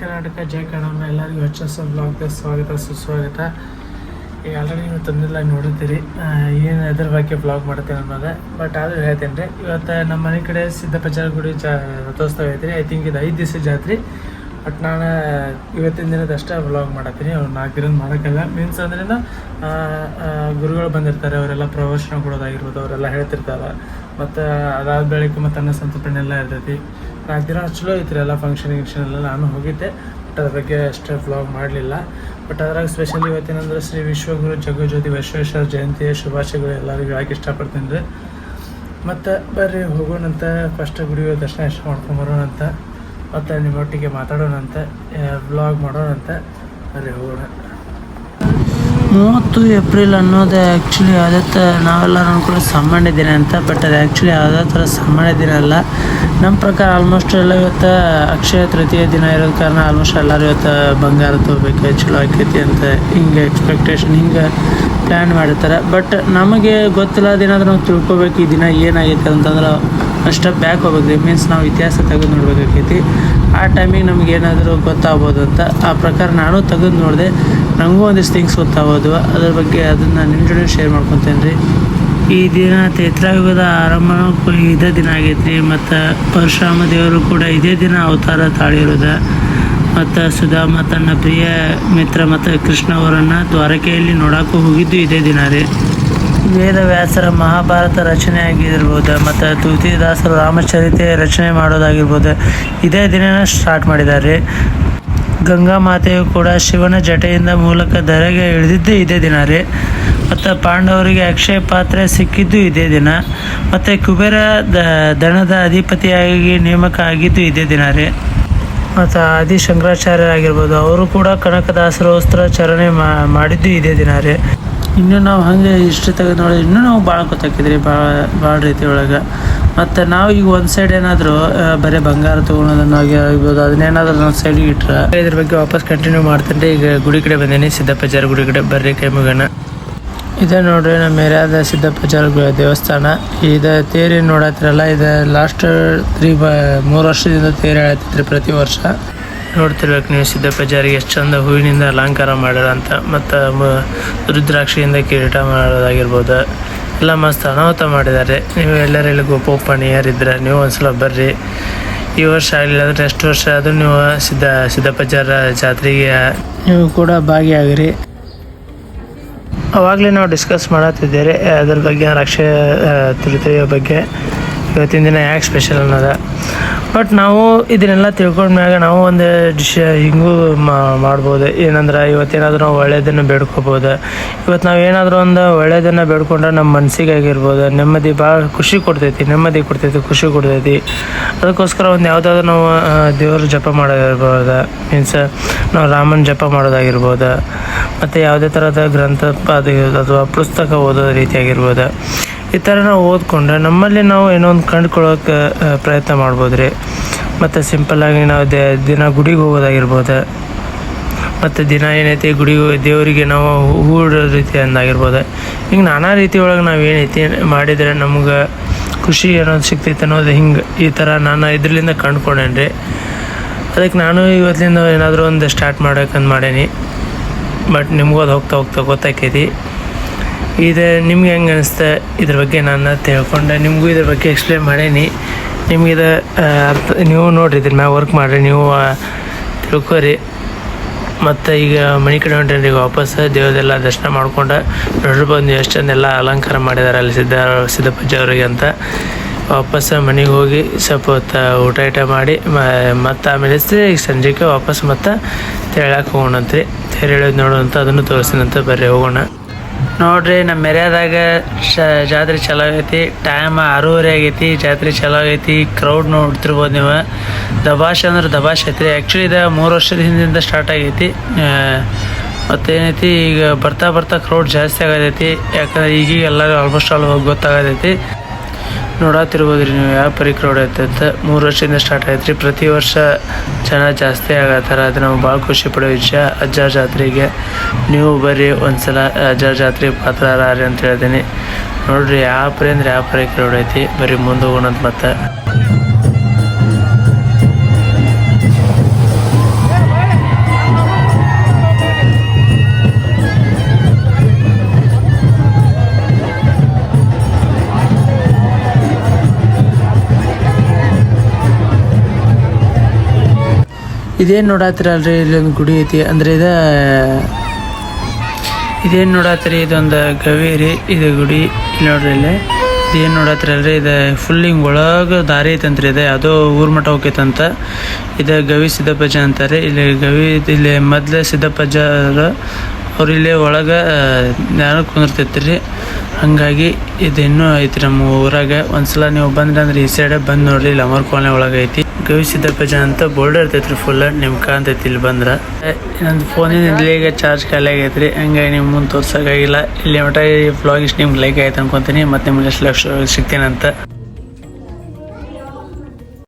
ಕರ್ನಾಟಕ ಜಯ ಕನ್ನಡ, ಎಲ್ಲರಿಗೂ H S ಬ್ಲಾಗ್ಗೆ ಸ್ವಾಗತ, ಸುಸ್ವಾಗತ. ಈಗ ಆಲ್ರೆಡಿ ನೀವು ತಂದಿಲ್ಲ, ನೋಡಿದ್ದೀರಿ. ಏನು ಅದ್ರ ಬಗ್ಗೆ ಬ್ಲಾಗ್ ಮಾಡ್ತೇನೆ ಅನ್ನೋದೇ. ಬಟ್ ಆದರೂ ಹೇಳ್ತೇನೆ ರೀ ಇವತ್ತು ನಮ್ಮ ಮನೆ ಕಡೆ ಸಿದ್ದಪ್ಪಜ್ಜರ ಗುಡಿ ಜಾ, ರಥೋತ್ಸವ ಐತ್ರಿ. ಐ ಥಿಂಕ್ ಇದು ಐದು ದಿವಸ ಜಾತ್ರೆ. ಬಟ್ ನಾನು, ಇವತ್ತಿನ ದಿನದ ಅಷ್ಟೇ ವ್ಲಾಗ್ ಮಾಡತ್ತೀನಿ. ಅವ್ರು ನಾಲ್ಕು ದಿನ ಮಾಡೋಕ್ಕಲ್ಲ ಮೀನ್ಸ್ ಅಂದ್ರಿಂದ ಗುರುಗಳು ಬಂದಿರ್ತಾರೆ, ಅವರೆಲ್ಲ ಪ್ರವಚನ ಕೊಡೋದಾಗಿರ್ಬೋದು, ಅವರೆಲ್ಲ ಹೇಳ್ತಿರ್ತಾರೆ. ಮತ್ತು ಅದಾದ ಬೆಳಗ್ಗೆ ಮತ್ತು ಅನ್ನ ಸಂತರ್ಪಣೆ ಎಲ್ಲ ಇರ್ತೈತಿ. ನಾಲ್ಕು ದಿನ ಚಲೋ ಐತ್ರಿ ಎಲ್ಲ ಫಂಕ್ಷನ್ ಗಿಂಕ್ಷನ್ ಎಲ್ಲ ನಾನು ಹೋಗಿದ್ದೆ. ಬಟ್ ಅದ್ರ ಬಗ್ಗೆ ಅಷ್ಟೇ ವ್ಲಾಗ್ ಮಾಡಲಿಲ್ಲ. ಬಟ್ ಅದ್ರಾಗ ಸ್ಪೆಷಲಿ ಇವತ್ತೇನಂದ್ರೆ ಶ್ರೀ ವಿಶ್ವಗುರು ಜಗಜ್ಯೋತಿ ವಿಶ್ವೇಶ್ವರ ಜಯಂತಿಯ ಶುಭಾಶಯಗಳು ಎಲ್ಲರಿಗೂ ಯಾಕೆ ಇಷ್ಟಪಡ್ತೀನಿ ರೀ. ಮತ್ತು ಬರ್ರಿ ಹೋಗೋಣಂತ ಫಸ್ಟ್ ಗುಡಿ ದರ್ಶನ ಎಷ್ಟು ಮಾಡ್ಕೊಂಬರೋಣಂತ ಮತ್ತು ನಿಮ್ಮೊಟ್ಟಿಗೆ ಮಾತಾಡೋಣಂತ ವ್ಲಾಗ್ ಮಾಡೋಣಂತ ಬರ್ರಿ ಹೋಗೋಣ. ಮೂವತ್ತು ಏಪ್ರಿಲ್ ಅನ್ನೋದು ಆ್ಯಕ್ಚುಲಿ ಅದಕ್ಕೆ ನಾವೆಲ್ಲರೂ ಅನ್ಕೊಂಡು ಸಾಮಾನ್ಯ ದಿನ ಅಂತ ಬಟ್ ಅದು ಆ್ಯಕ್ಚುಲಿ ಯಾವುದೇ ಥರ ಸಾಮಾನ್ಯ ದಿನ ಅಲ್ಲ. ನಮ್ಮ ಪ್ರಕಾರ ಆಲ್ಮೋಸ್ಟ್ ಎಲ್ಲ ಇವತ್ತು ಅಕ್ಷಯ ತೃತೀಯ ದಿನ ಇರೋದ ಕಾರಣ ಆಲ್ಮೋಸ್ಟ್ ಎಲ್ಲರೂ ಇವತ್ತು ಬಂಗಾರ ತೊಗೋಬೇಕು ಚಲೋ ಆಕೈತಿ ಅಂತ ಹಿಂಗೆ ಎಕ್ಸ್ಪೆಕ್ಟೇಷನ್ ಹಿಂಗೆ ಪ್ಲ್ಯಾನ್ ಮಾಡಿರ್ತಾರೆ. ಬಟ್ ನಮಗೆ ಗೊತ್ತಿಲ್ಲ ಏನಾದರೂ ನಾವು ತಿಳ್ಕೊಬೇಕು ಈ ದಿನ ಏನಾಗೈತೆ ಅಂತಂದ್ರೆ ಅಷ್ಟು ಬ್ಯಾಕ್ ಹೋಗ್ಬೇಕು ಮೀನ್ಸ್ ನಾವು ಇತಿಹಾಸ ತೆಗೆದು ನೋಡ್ಬೇಕಾಕೈತಿ ಆ ಟೈಮಿಗೆ ನಮ್ಗೆ ಏನಾದರೂ ಗೊತ್ತಾಗ್ಬೋದು ಅಂತ ಆ ಪ್ರಕಾರ ನಾನು ತೆಗೆದು ನೋಡಿದೆ. ನನಗೂ ಒಂದಿಷ್ಟು ಥಿಂಗ್ಸ್ ಗೊತ್ತಾಗೋದು ಅದ್ರ ಬಗ್ಗೆ ಅದನ್ನು ನಿಮ್ಮ ಜೊತೆ ಶೇರ್ ಮಾಡ್ಕೊತೇನೆ ರೀ ಈ ದಿನ ತೈತ್ರಾಯುಗದ ಆರಂಭನೂ ಇದೇ ದಿನ ಆಗೈತ್ರಿ. ಮತ್ತು ಪರಶುರಾಮ ದೇವರು ಕೂಡ ಇದೇ ದಿನ ಅವತಾರ ತಾಳಿರೋದು. ಮತ್ತು ಸುಧಾಮ ತನ್ನ ಪ್ರಿಯ ಮಿತ್ರ ಮತ್ತು ಕೃಷ್ಣ ಅವರನ್ನು ದ್ವಾರಕೆಯಲ್ಲಿ ನೋಡೋಕ್ಕೂ ಹೋಗಿದ್ದು ಇದೇ ದಿನ ರೀ. ವೇದವ್ಯಾಸರ ಮಹಾಭಾರತ ರಚನೆ ಆಗಿರ್ಬೋದು, ಮತ್ತು ತುಳಸಿದಾಸರು ರಾಮಚರಿತೆ ರಚನೆ ಮಾಡೋದಾಗಿರ್ಬೋದು, ಇದೇ ದಿನನ ಸ್ಟಾರ್ಟ್ ಮಾಡಿದ್ದಾರೆ. ಗಂಗಾ ಮಾತೆಯು ಕೂಡ ಶಿವನ ಜಟೆಯಿಂದ ಮೂಲಕ ಧರೆಗೆ ಇಳಿದಿದ್ದು ಇದೇ ದಿನ ರೀ. ಮತ್ತು ಪಾಂಡವರಿಗೆ ಅಕ್ಷಯ ಪಾತ್ರೆ ಸಿಕ್ಕಿದ್ದು ಇದೇ ದಿನ. ಮತ್ತು ಕುಬೇರ ದಣದ ಅಧಿಪತಿಯಾಗಿ ನೇಮಕ ಆಗಿದ್ದು ಇದೇ ದಿನ ರೀ. ಮತ್ತು ಆದಿ ಶಂಕರಾಚಾರ್ಯರಾಗಿರ್ಬೋದು ಅವರು ಕೂಡ ಕನಕದಾಸರ ವಸ್ತ್ರಾಚರಣೆ ಮಾಡಿದ್ದು ಇದೇ ದಿನ ರೀ. ಇನ್ನು ನಾವು ಹಾಗೆ ಇಷ್ಟು ತೆಗೆದು ನೋಡಿದ್ರೆ ಇನ್ನೂ ನಾವು ಭಾಳ ಗೊತ್ತಾಕಿದ್ರಿ, ಭಾಳ ಭಾಳ ರೀತಿ ಒಳಗೆ ಮತ್ತು ನಾವು ಈಗ ಒಂದು ಸೈಡ್ ಏನಾದರೂ ಬರೀ ಬಂಗಾರ ತೊಗೊಳೋದನ್ನ ಆಗಿರ್ಬೋದು, ಅದನ್ನೇನಾದರೂ ಒಂದು ಸೈಡಿಗೆ ಇಟ್ಟರೆ ಇದ್ರ ಬಗ್ಗೆ ವಾಪಸ್ ಕಂಟಿನ್ಯೂ ಮಾಡ್ತೀನಿ ಈಗ ಗುಡಿ ಕಡೆ ಬಂದೀನಿ ಸಿದ್ದಪ್ಪಜ್ಜಾರ ಗುಡಿ ಕಡೆ. ಬರ್ರಿ ಕೈ ಇದೇ ನೋಡ್ರಿ ನಮ್ಮ ಏರಿಯಾದ ಸಿದ್ದಪ್ಪಜ್ಜಾರ ಗು- ದೇವಸ್ಥಾನ. ಇದು ತೇರಿ ನೋಡತ್ತಿರಲ್ಲ ಇದು ಲಾಸ್ಟ್ ತ್ರೀ ಬ, ಮೂರು ವರ್ಷದಿಂದ ತೇರಿ ಹೇಳತ್ತಿದ್ರಿ ಪ್ರತಿ ವರ್ಷ. ನೋಡ್ತಿರ್ಬೇಕು ನೀವು ಸಿದ್ದಪ್ಪಜ್ಜಾರಿಗೆ ಎಷ್ಟು ಚಂದ ಹೂವಿನಿಂದ ಅಲಂಕಾರ ಮಾಡ್ಯಾರ ಅಂತ ಮತ್ತು ರುದ್ರಾಕ್ಷಿಯಿಂದ ಕಿರೀಟ ಮಾಡೋದಾಗಿರ್ಬೋದು. ಎಲ್ಲ ಮಸ್ತ್ ಅನಾಹುತ ಮಾಡಿದ್ದಾರೆ. ನೀವು ಎಲ್ಲರೂ ಇಲ್ಲಿ ಗೋಪೋಪಣಿ ಯಾರಿದ್ರೆ ನೀವು ಒಂದ್ಸಲ ಬರ್ರಿ. ಈ ವರ್ಷ ಆಗಲಿಲ್ಲ ಅಂದರೆ ಎಷ್ಟು ವರ್ಷ ಆದರೂ ನೀವು ಸಿದ್ಧ ಸಿದ್ದಪ್ಪಜ್ಜಾರ ಜಾತ್ರೆಗೆ ನೀವು ಕೂಡ ಭಾಗಿಯಾಗಿರಿ. ಅವಾಗಲೇ ನಾವು ಡಿಸ್ಕಸ್ ಮಾಡತ್ತಿದ್ದೀರಿ ಅದ್ರ ಬಗ್ಗೆ ರಕ್ಷೆ ತೃತೀಯ ಬಗ್ಗೆ. ಇವತ್ತಿನ ದಿನ ಯಾಕೆ ಸ್ಪೆಷಲ್ ಅನ್ನೋದು. ಬಟ್ ನಾವು ಇದನ್ನೆಲ್ಲ ತಿಳ್ಕೊಂಡ್ಮ್ಯಾಗ ನಾವು ಒಂದು ಡಿಶ್ ಹಿಂಗೂ ಮಾಡ್ಬೋದು. ಏನಂದ್ರೆ ಇವತ್ತೇನಾದರೂ ನಾವು ಒಳ್ಳೆಯದನ್ನು ಬೇಡ್ಕೋಬೋದು. ಇವತ್ತು ನಾವು ಏನಾದರೂ ಒಂದು ಒಳ್ಳೆಯದನ್ನು ಬೇಡ್ಕೊಂಡ್ರೆ ನಮ್ಮ ಮನಸ್ಸಿಗೆ ಆಗಿರ್ಬೋದು. ನೆಮ್ಮದಿ ಭಾಳ ಖುಷಿ ಕೊಡ್ತೈತಿ, ನೆಮ್ಮದಿ ಕೊಡ್ತೈತಿ, ಖುಷಿ ಕೊಡ್ತೈತಿ. ಅದಕ್ಕೋಸ್ಕರ ಒಂದು ಯಾವುದಾದ್ರೂ ನಾವು ದೇವರು ದೇವ್ರ ಜಪ ಮಾಡೋದಾಗಿರ್ಬೋದು. ಮೀನ್ಸ್ ನಾವು ರಾಮನ ಜಪ ಮಾಡೋದಾಗಿರ್ಬೋದು. ಮತ್ತು ಯಾವುದೇ ಥರದ ಗ್ರಂಥ ಅದು, ಅಥವಾ ಪುಸ್ತಕ ಓದೋ ರೀತಿಯಾಗಿರ್ಬೋದು. ಈ ಥರ ನಾವು ಓದ್ಕೊಂಡ್ರೆ ನಮ್ಮಲ್ಲಿ ನಾವು ಏನೋ ಒಂದು ಕಂಡುಕೊಳ್ಳೋಕೆ ಪ್ರಯತ್ನ ಮಾಡ್ಬೋದು ರೀ ಮತ್ತು ಸಿಂಪಲ್ಲಾಗಿ ನಾವು ದೇ, ದಿನ ಗುಡಿಗೆ ಹೋಗೋದಾಗಿರ್ಬೋದು. ಮತ್ತು ದಿನ ಏನೈತಿ ಗುಡಿ ದೇವರಿಗೆ ನಾವು ಹೂ ಇಡೋ ರೀತಿ ಅಂದಾಗಿರ್ಬೋದು. ಹಿಂಗೆ ನಾನಾ ರೀತಿ ಒಳಗೆ ನಾವು ಏನೈತಿ ಮಾಡಿದರೆ ನಮ್ಗೆ ಖುಷಿ ಏನೋ ಸಿಗ್ತೈತೆ ಅನ್ನೋದು ಹಿಂಗೆ ಈ ಥರ ನಾನು ಇದರಿಂದ ಕಂಡುಕೊಂಡೇನಿ ರೀ ಅದಕ್ಕೆ ನಾನು ಇವತ್ತಿನಿಂದ ಏನಾದರೂ ಒಂದು ಸ್ಟಾರ್ಟ್ ಮಾಡೋಕ್ಕಂತ ಮಾಡೇನಿ. ಬಟ್ ನಿಮಗೂ ಅದು ಹೋಗ್ತಾ ಹೋಗ್ತಾ ಗೊತ್ತಾಕೈತಿ. ಇದು, ನಿಮ್ಗೆ ಹೆಂಗೆ ಅನಿಸ್ತೆ? ಇದ್ರ ಬಗ್ಗೆ ನಾನು ತಿಳ್ಕೊಂಡೆ. ನಿಮಗೂ ಇದ್ರ ಬಗ್ಗೆ ಎಕ್ಸ್ಪ್ಲೇನ್ ಮಾಡೀನಿ. ಇದು ಅರ್ಥ ನೀವು ನೋಡ್ರಿ, ಇದ್ರ ಮ್ಯಾಗ ವರ್ಕ್ ಮಾಡಿರಿ, ನೀವು ತಿಳ್ಕೊರಿ. ಮತ್ತು ಈಗ ಮನೆ ಕಡೆ ಹೊಂಟೇನ್ರಿ ಈಗ ವಾಪಸ್ ದೇವ್ರದೆಲ್ಲ ದರ್ಶನ ಮಾಡ್ಕೊಂಡು ನೋಡ್ರಿ ಬಂದು ಎಷ್ಟು ಚಂದ ಎಲ್ಲ ಅಲಂಕಾರ ಮಾಡಿದ್ದಾರೆ ಅಲ್ಲಿ ಸಿದ್ಧ ಸಿದ್ದಪ್ಪಜ್ಜಿ ಅವರಿಗೆ ಅಂತ ವಾಪಸ್ ಮನೆಗೆ ಹೋಗಿ ಸ್ವಲ್ಪ ಹೊತ್ತು ಊಟ ಊಟ ಮಾಡಿ ಮತ್ತು ಆಮೇಲೆ ಈಗ ಸಂಜೆಗೆ ವಾಪಸ್ ಮತ್ತೆ ತೆರಳಕ್ಕೆ ಹೋಗೋಣಂತ್ರಿ. ತೆರಳೋದು ಅಂತ ಅದನ್ನು ತೋರಿಸಿನಂತ ಬರ್ರಿ, ಹೋಗೋಣ. ನೋಡ್ರಿ ನಮ್ಮ ಏರಿಯಾದಾಗ ಜಾತ್ರೆ ಚಲೋ ಆಗೈತಿ. ಟೈಮ್ ಆರೂವರೆ ಆಗೈತಿ. ಜಾತ್ರೆ ಚಲೋ ಆಗೈತಿ. ಕ್ರೌಡ್ ನೋಡ್ತಿರ್ಬೋದು ನೀವು. ದಬಾಷ್ ಅಂದ್ರೆ ದಬಾಶ್ ರೀ ಆ್ಯಕ್ಚುಲಿ ಇದು ಮೂರು ವರ್ಷದ ಹಿಂದಿಂದ ಸ್ಟಾರ್ಟ್ ಆಗೈತಿ. ಮತ್ತೇನೈತಿ, ಈಗ ಬರ್ತಾ ಬರ್ತಾ ಕ್ರೌಡ್ ಜಾಸ್ತಿ ಆಗತೈತಿ ಯಾಕಂದ್ರೆ ಈಗೀಗ ಎಲ್ಲರೂ ಆಲ್ಮೋಸ್ಟ್ ಆಲ್ ಹೋಗಿ ಗೊತ್ತಾಗತೈತಿ ನೋಡತ್ತಿರ್ಬೋದು ರೀ ನೀವು ಯಾವ ಪರಿ ಕ್ರೌಡ್ ಐತೆ ಅಂತ ಮೂರು ವರ್ಷದಿಂದ ಸ್ಟಾರ್ಟ್ ಆಯ್ತು ಪ್ರತಿ ವರ್ಷ ಜನ ಜಾಸ್ತಿ ಆಗತ್ತಾರ. ಅದು ನಾವು ಭಾಳ ಖುಷಿ ಪಡೋ ವಿಷಯ. ಅಜ್ಜ ಜಾತ್ರೆಗೆ ನೀವು ಬರ್ರಿ ಒಂದ್ಸಲ ಅಜ್ಜ ಜಾತ್ರೆಗೆ ಪಾತ್ರರಾರಿ ಅಂತ ಹೇಳ್ತೀನಿ. ನೋಡ್ರಿ ಯಾವ ಪರಿ ಅಂದ್ರೆ ಯಾವ ಪರಿ ಕ್ರೌಡ್ ಐತಿ. ಬರೀ ಮುಂದೆ ಹೋಗೋಣಂತ ಮತ್ತೆ. ಇದೇನು ನೋಡತ್ತೀರಲ್ರಿ ಇಲ್ಲೊಂದು ಗುಡಿ ಐತಿ. ಅಂದ್ರೆ ಇದ, ಇದೇನು ನೋಡತ್ತೀರಿ ಇದೊಂದು ಗವಿ ರೀ, ಇದು ಗುಡಿ. ಇಲ್ಲಿ ನೋಡ್ರಿ ಇಲ್ಲಿ. ಇದೇನು ನೋಡತ್ತೀರಲ್ರಿ ಇದು ಫುಲ್ ಹಿಂಗೆ ಒಳಗೆ ದಾರಿ ಐತಂತ್ರಿ ಇದು. ಯಾವುದೋ ಊರ್ ಮಠ ಹೋಗೈತಂತ. ಇದು ಗವಿ ಸಿದ್ದಪ್ಪಜ್ಜ ಅಂತಾರೆ. ಇಲ್ಲಿ ಗವಿ, ಇಲ್ಲಿ ಮೊದಲೇ ಸಿದ್ದಪ್ಪಜ್ಜ ಅವ್ರು ಇಲ್ಲಿ ಒಳಗೆ ಜ್ಞಾನ ಕುಂದಿರ್ತೈತ್ರಿ. ಹಂಗಾಗಿ ಇದು ಇನ್ನೂ ಐತಿ ನಮ್ಮ ಊರಾಗ. ಒಂದ್ಸಲ ನೀವು ಬಂದ್ರೆ ಅಂದ್ರೆ ಈ ಸೈಡ್ ಬಂದು ನೋಡ್ರಿ. ಇಲ್ಲಿ ಅಮರ್ ಕಾಲನಿ ಒಳಗೆ ಐತಿ. ಗವಿ ಸಿದ್ದಪ್ಪಜ್ಜ ಅಂತ ಬೋರ್ಡ್ ಇರ್ತೈತ್ರಿ ಫುಲ್ ನಿಮ್ ಕಾಣ್ತೈತಿ ಇಲ್ಲಿ ಬಂದ್ರ. ನಂದು ಫೋನಿನ ಈಗ ಚಾರ್ಜ್ ಖಾಲಿ ಆಗೈತ್ರಿ. ಹಂಗಾಗಿ ನಿಮ್ ಮುಂದೆ ತೋರ್ಸೋಕ್ಕಾಗಿಲ್ಲ. ಇಲ್ಲಿ ಮಟ್ಟ ಈ ವ್ಲಾಗ್ ಇಷ್ಟು ನಿಮ್ಗೆ ಲೈಕ್ ಆಯ್ತು ಅನ್ಕೊಂತೀನಿ. ಮತ್ತೆ ನಿಮ್ಗೆ ಎಷ್ಟು ಲಕ್ಷ ಸಿಗ್ತೀನಂತ.